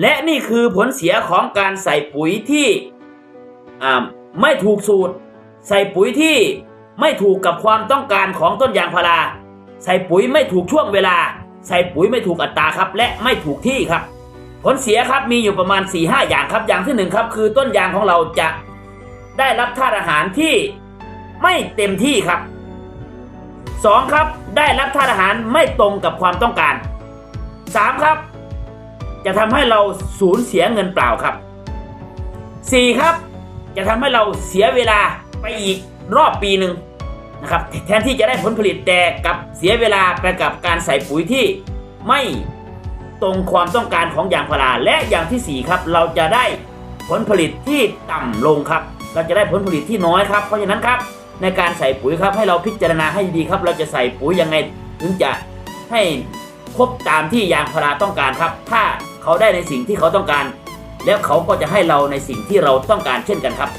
และนี่คือผลเสียของการใส่ปุ๋ยที่ไม่ถูกสูตร ใส่ปุ๋ยที่ไม่ถูกกับความต้องการของต้นยางพารา ใส่ปุ๋ยไม่ถูกช่วงเวลา ใส่ปุ๋ยไม่ถูกอัตราครับ และไม่ถูกที่ครับ ผลเสียครับมีอยู่ประมาณ4ีหอย่างครับ อย่างที่หนึ่งครับ คือต้นยางของเราจะได้รับธาตุอาหารที่ไม่เต็มที่ครับสองครับ ได้รับธาตุอาหารไม่ตรงกับความต้องการสามครับ จะทำให้เราสูญเสียเงินเปล่าครับสี่ครับ จะทำให้เราเสียเวลาไปอีกรอบปีหนึ่งนะครับแทนที่จะได้ผลผลิตแต่กับเสียเวลาไปกับการใส่ปุ๋ยที่ไม่ตรงความต้องการของยางพาราและอย่างที่สี่ครับ เราจะได้ผลผลิตที่ต่ำลงครับ เราจะได้ผลผลิตที่น้อยครับ เพราะฉะนั้นครับในการใส่ปุ๋ยครับให้เราพิจารณาให้ดีครับ เราจะใส่ปุ๋ยยังไงถึงจะให้ครบตามที่ยางพาราต้องการครับ ถ้า เขาได้ในสิ่งที่เขาต้องการ แล้วเขาก็จะให้เราในสิ่งที่เราต้องการเช่นกันครับ